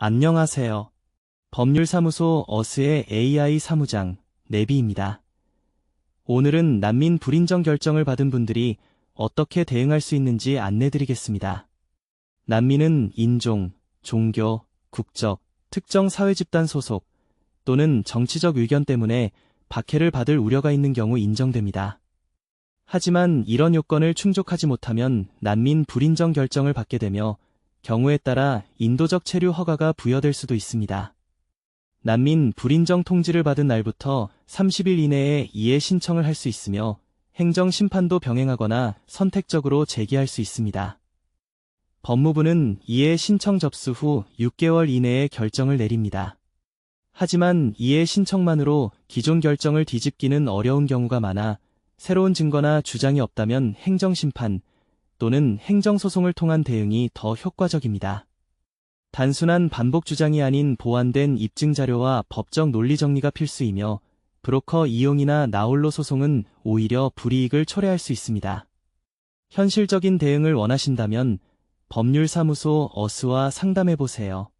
안녕하세요. 법률사무소 어스의 AI 사무장 네비입니다. 오늘은 난민 불인정 결정을 받은 분들이 어떻게 대응할 수 있는지 안내드리겠습니다. 난민은 인종, 종교, 국적, 특정 사회집단 소속 또는 정치적 의견 때문에 박해를 받을 우려가 있는 경우 인정됩니다. 하지만 이런 요건을 충족하지 못하면 난민 불인정 결정을 받게 되며 경우에 따라 인도적 체류 허가가 부여될 수도 있습니다. 난민 불인정 통지를 받은 날부터 30일 이내에 이해 신청을 할 수 있으며 행정 심판도 병행하거나 선택적으로 제기할 수 있습니다. 법무부는 이해 신청 접수 후 6개월 이내에 결정을 내립니다. 하지만 이해 신청만으로 기존 결정을 뒤집기는 어려운 경우가 많아 새로운 증거나 주장이 없다면 행정 심판 또는 행정소송을 통한 대응이 더 효과적입니다. 단순한 반복 주장이 아닌 보완된 입증 자료와 법적 논리 정리가 필수이며 브로커 이용이나 나홀로 소송은 오히려 불이익을 초래할 수 있습니다. 현실적인 대응을 원하신다면 법률사무소 어스와 상담해 보세요.